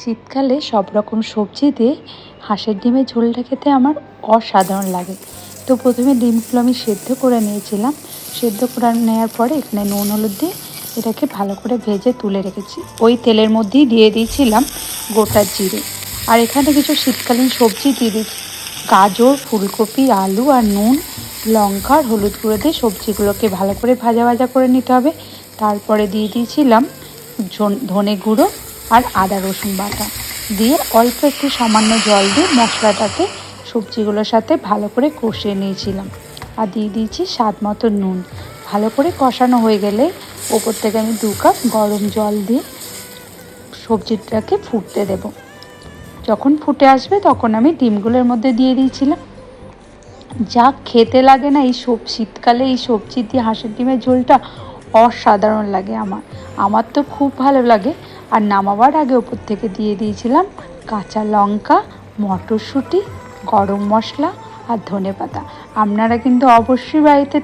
শীতকালে সব রকম সবজি দিয়ে হাঁসের ডিমের ঝোলটা খেতে আমার অসাধারণ লাগে। তো প্রথমে ডিমগুলো আমি সেদ্ধ করে নিয়েছিলাম। সেদ্ধ করে নেওয়ার পরে এখানে নুন, হলুদ দিয়ে এটাকে ভালো করে ভেজে তুলে রেখেছি। ওই তেলের মধ্যেই দিয়ে দিয়েছিলাম গোটা জিরে। আর এখানে কিছু শীতকালীন সবজি দিয়ে দিয়েছি। গাজর, ফুলকপি, আলু আর নুন, লঙ্কা আর হলুদ গুঁড়ো দিয়ে সবজিগুলোকে ভালো করে ভাজা ভাজা করে নিতে হবে। তারপরে দিয়ে দিয়েছিলাম ধনে গুঁড়ো আর আদা রসুন বাটা। দিয়ে অল্প একটু সামান্য জল দিয়ে মশলাটাকে সবজিগুলোর সাথে ভালো করে কষিয়ে নিয়েছিলাম। আর দিয়ে দিয়েছি স্বাদ মতো নুন। ভালো করে কষানো হয়ে গেলে ওপর থেকে আমি দু কাপ গরম জল দিয়ে সবজিটাকে ফুটতে দেব। যখন ফুটে আসবে তখন আমি ডিমগুলোর মধ্যে দিয়ে দিয়েছিলাম। যা খেতে লাগে না এই সব শীতকালে এই সবজি দিয়ে হাঁসের ডিমের ঝোলটা অসাধারণ লাগে আমার। আমার তো খুব ভালো লাগে। আর নামাবার আগে ওপর থেকে দিয়ে দিয়েছিলাম কাঁচা লঙ্কা, মটরশুঁটি, গরম মশলা আর ধনে পাতা আপনারা কিন্তু অবশ্যই বাড়িতে